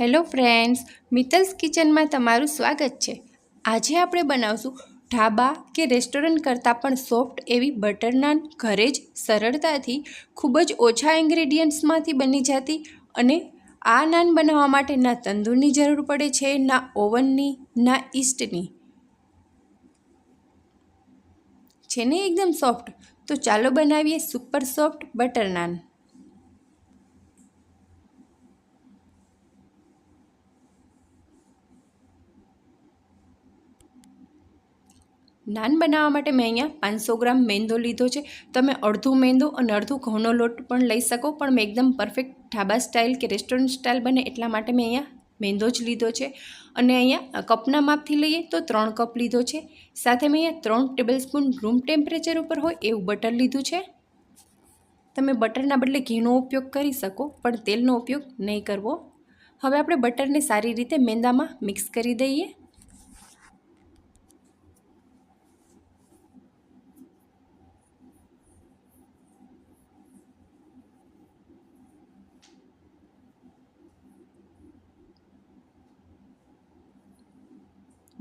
Hello friends, મિતલ્સ કિચનમાં તમારું સ્વાગત છે. આજે આપણે બનાવશું ઢાબા કે રેસ્ટોરન્ટ કરતાં પણ સોફ્ટ એવી બટર નાન ઘરે જ સરળતાથી, ખૂબ જ ઓછા ઇન્ગ્રેડિયન્ટ્સમાંથી બની જતી અને આ નાન બનાવવા માટે ના તંદૂરની જરૂર પડે છે, ના ઓવનની, ના ઈસ્ટની. છે ને એકદમ સોફ્ટ. તો ચાલો બનાવીએ super soft butter naan naan બનાવવા માટે મેં અહીંયા પાંચસો ગ્રામ મેંદો લીધો છે. તમે અડધું મેંદો અને અડધું ઘઉંનો લોટ પણ લઈ શકો, પણ મેં એકદમ પરફેક્ટ ઢાબા સ્ટાઇલ કે રેસ્ટોરન્ટ સ્ટાઇલ બને એટલા માટે મેં અહીંયા મેંદો જ લીધો છે. અને અહીંયા કપના માપથી લઈએ તો ત્રણ કપ લીધો છે. સાથે મેં અહીંયા ત્રણ ટેબલ સ્પૂન રૂમ ટેમ્પરેચર ઉપર હોય એવું બટર લીધું છે. તમે બટરના બદલે ઘીનો ઉપયોગ કરી શકો, પણ તેલનો ઉપયોગ નહીં કરવો. હવે આપણે બટરને સારી રીતે મેંદામાં મિક્સ કરી દઈએ.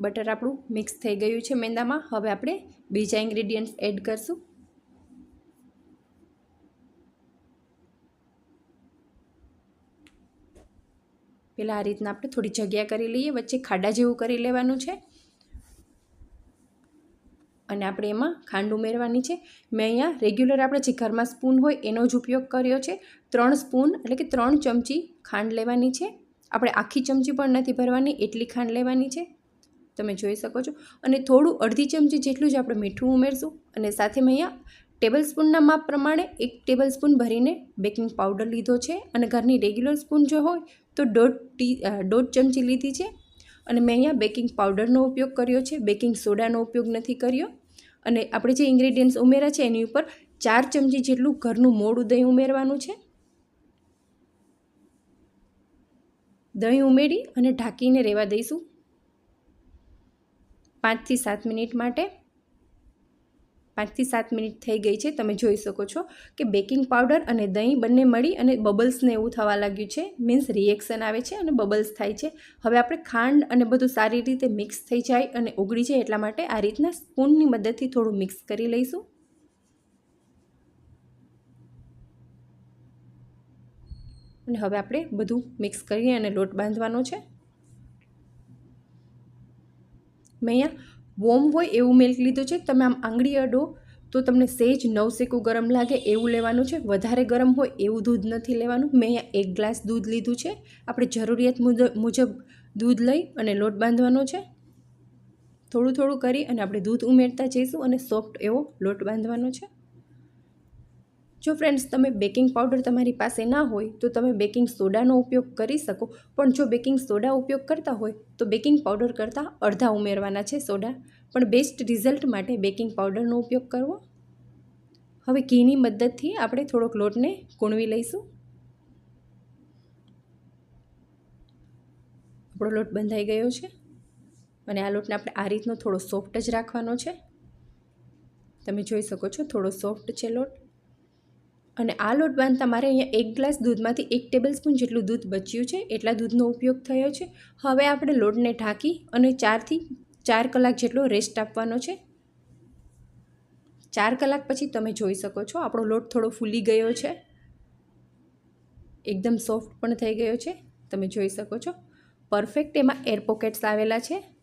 બટર આપણું મિક્સ થઈ ગયું છે મેંદામાં. હવે આપણે બીજા ઇન્ગ્રેડિયન્ટ્સ એડ કરશું. પહેલાં આ રીતના આપણે થોડી જગ્યા કરી લઈએ, વચ્ચે ખાડા જેવું કરી લેવાનું છે. અને આપણે એમાં ખાંડ ઉમેરવાની છે. મેં અહીંયા રેગ્યુલર આપણે જે ઘરમાં સ્પૂન હોય એનો જ ઉપયોગ કર્યો છે. ત્રણ સ્પૂન એટલે કે ત્રણ ચમચી ખાંડ લેવાની છે. આપણે આખી ચમચી પણ નથી ભરવાની, એટલી ખાંડ લેવાની છે. તમે જોઈ શકો છો. અને થોડું અડધી ચમચી જેટલું જ આપણે મીઠું ઉમેરશું. અને સાથે મેં અહીંયા ટેબલ સ્પૂનના માપ પ્રમાણે એક ટેબલ સ્પૂન ભરીને બેકિંગ પાવડર લીધો છે. અને ઘરની રેગ્યુલર સ્પૂન જો હોય તો દોઢ ટી દોઢ ચમચી લીધી છે. અને મેં અહીંયા બેકિંગ પાવડરનો ઉપયોગ કર્યો છે. બેકિંગ સોડાનો ઉપયોગ નથી કર્યો. અને આપણે જે ઇન્ગ્રેડિયન્ટ્સ ઉમેર્યા છે એની ઉપર ચાર ચમચી જેટલું ઘરનું મોડું દહીં ઉમેરવાનું છે. દહીં ઉમેરી અને ઢાંકીને રહેવા દઈશું. પાંચથી સાત મિનિટ માટે પાંચથી સાત મિનિટ થઈ ગઈ છે. તમે જોઈ શકો છો કે બેકિંગ પાવડર અને દહીં બંને મળી અને બબલ્સને એવું થવા લાગ્યું છે. મીન્સ રિએક્શન આવે છે અને બબલ્સ થાય છે. હવે આપણે ખાંડ અને બધું સારી રીતે મિક્સ થઈ જાય અને ઓગળી જાય એટલા માટે આ રીતના સ્પૂનની મદદથી થોડું મિક્સ કરી લઈશું. અને હવે આપણે બધું મિક્સ કરી અને લોટ બાંધવાનો છે. મેં અહીંયા વોર્મ હોય એવું મિલ્ક લીધું છે. તમે આમ આંગળી અડો તો તમને સહેજ નવસેકું ગરમ લાગે એવું લેવાનું છે. વધારે ગરમ હોય એવું દૂધ નથી લેવાનું. મેં અહીંયા એક ગ્લાસ દૂધ લીધું છે. આપણે જરૂરિયાત મુજબ દૂધ લઈ અને લોટ બાંધવાનો છે. થોડું થોડું કરી અને આપણે દૂધ ઉમેરતા જઈશું અને સોફ્ટ એવો લોટ બાંધવાનો છે. જો ફ્રેન્ડ્સ તમે બેકિંગ પાવડર તમારી પાસે ના હોય, તો તમે બેકિંગ સોડાનો ઉપયોગ કરી શકો. પણ જો બેકિંગ સોડા ઉપયોગ કરતા હોય, તો બેકિંગ પાવડર કરતાં અડધા ઉમેરવાના છે સોડા. પણ બેસ્ટ રિઝલ્ટ માટે બેકિંગ પાવડરનો ઉપયોગ કરવો. હવે ઘીની મદદથી આપણે થોડોક લોટને કૂણવી લઈશું. આપણો લોટ બંધાઈ ગયો છે. અને આ લોટને આપણે આ રીતનો થોડો સોફ્ટ જ રાખવાનો છે. તમે જોઈ શકો છો, થોડો સોફ્ટ છે લોટ. અને આ લોટ બાંધતા મારે અહીંયા એક ગ્લાસ દૂધમાંથી એક ટેબલ સ્પૂન જેટલું દૂધ બચ્યું છે, એટલા દૂધનો ઉપયોગ થયો છે. હવે આપણે લોટને ઢાંકી અને ચારથી ચાર કલાક જેટલો રેસ્ટ આપવાનો છે. ચાર કલાક પછી તમે જોઈ શકો છો, આપણો લોટ થોડો ફૂલી ગયો છે. એકદમ સોફ્ટ પણ થઈ ગયો છે, તમે જોઈ શકો છો. પરફેક્ટ એમાં એર પોકેટ્સ આવેલા છે.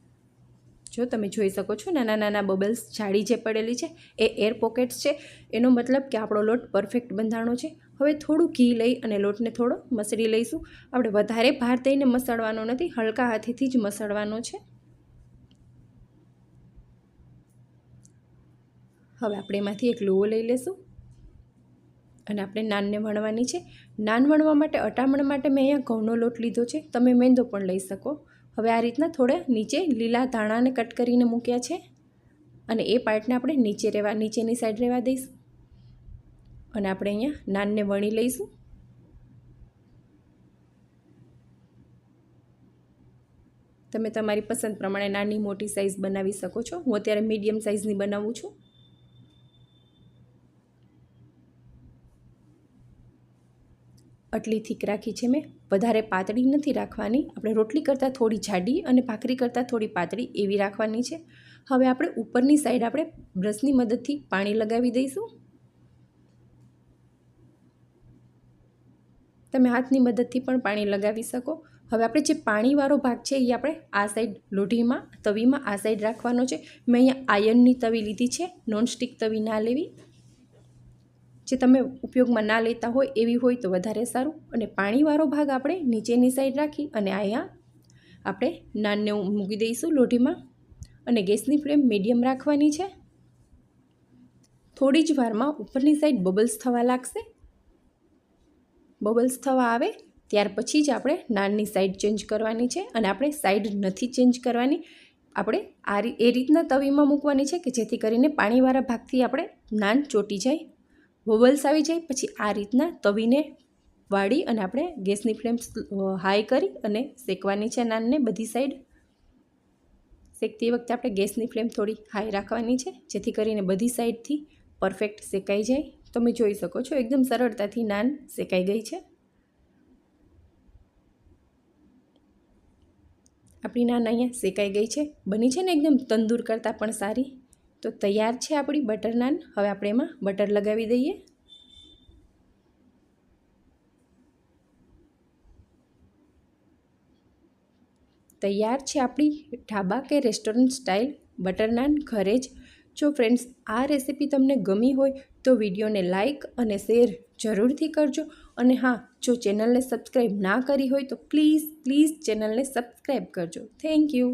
જો તમે જોઈ શકો છો, નાના નાના બબલ્સ જાળી જે પડેલી છે, એ એર પોકેટ્સ છે. એનો મતલબ કે આપણો લોટ પરફેક્ટ બંધાણો છે. હવે થોડું ઘી લઈ અને લોટને થોડો મસળી લઈશું. આપણે વધારે ભાર દઈને મસળવાનો નથી, હલકા હાથેથી જ મસળવાનો છે. હવે આપણે એમાંથી એક લોવો લઈ લેશું. અને આપણે નાનને વણવાની છે. નાન વણવા માટે, અટામણ માટે મેં અહીંયા ઘઉંનો લોટ લીધો છે. તમે મેંદો પણ લઈ શકો. હવે આ રીતના થોડા નીચે લીલા ધાણાને કટ કરીને મૂક્યા છે અને એ પાર્ટને આપણે નીચે રહેવા, નીચેની સાઈડ રહેવા દઈશું. અને આપણે અહીંયા નાનને વણી લઈશું. તમે તમારી પસંદ પ્રમાણે નાની મોટી સાઇઝ બનાવી શકો છો. હું અત્યારે મીડિયમ સાઇઝની બનાવું છું. આટલી થીક રાખી છે મેં. વધારે પાતળી નથી રાખવાની. આપણે રોટલી કરતાં થોડી જાડી અને ભાખરી કરતાં થોડી પાતળી એવી રાખવાની છે. હવે આપણે ઉપરની સાઈડ આપણે બ્રશની મદદથી પાણી લગાવી દઈશું. તમે હાથની મદદથી પણ પાણી લગાવી શકો. હવે આપણે જે પાણીવાળો ભાગ છે એ આપણે આ સાઈડ લોઢીમાં, તવીમાં આ સાઈડ રાખવાનો છે. મેં અહીંયા આયર્નની તવી લીધી છે. નોનસ્ટિક તવી ના લેવી. જે તમે ઉપયોગમાં ના લેતા હોય એવી હોય તો વધારે સારું. અને પાણીવાળો ભાગ આપણે નીચેની સાઈડ રાખી અને અહીંયા આપણે નાનને મૂકી દઈશું લોઢીમાં. અને ગેસની ફ્લેમ મીડિયમ રાખવાની છે. થોડી જ વારમાં ઉપરની સાઈડ બબલ્સ થવા લાગશે. બબલ્સ થવા આવે ત્યાર પછી જ આપણે નાનની સાઈડ ચેન્જ કરવાની છે અને આપણે સાઈડ નથી ચેન્જ કરવાની. આપણે આ એ રીતના તવીમાં મૂકવાની છે કે જેથી કરીને પાણીવાળા ભાગથી આપણે નાન ચોટી જાય. બબલ્સ આવી જાય, પછી આ રીતના તવીને વાળી અને આપણે ગેસની ફ્લેમ હાઈ કરી અને શેકવાની છે નાનને બધી સાઈડ. શેકતી વખતે આપણે ગેસની ફ્લેમ થોડી હાઈ રાખવાની છે, જેથી કરીને બધી સાઈડથી પરફેક્ટ શેકાઈ જાય. તમે જોઈ શકો છો, એકદમ સરળતાથી નાન શેકાઈ ગઈ છે. આપણી નાન અહીંયા શેકાઈ ગઈ છે. બની છે ને એકદમ તંદૂર કરતાં પણ સારી. તો તૈયાર છે આપણી બટર નાન. હવે આપણે એમાં બટર લગાવી દઈએ. તૈયાર છે આપણી ઢાબા કે રેસ્ટોરન્ટ સ્ટાઇલ બટર નાન ઘરે જ. જો ફ્રેન્ડ્સ, આ રેસીપી તમને ગમી હોય તો વિડીયોને લાઇક અને શેર જરૂરથી કરજો. અને હા, જો ચેનલને સબસ્ક્રાઈબ ના કરી હોય તો પ્લીઝ પ્લીઝ ચેનલને સબસ્ક્રાઈબ કરજો. Thank you.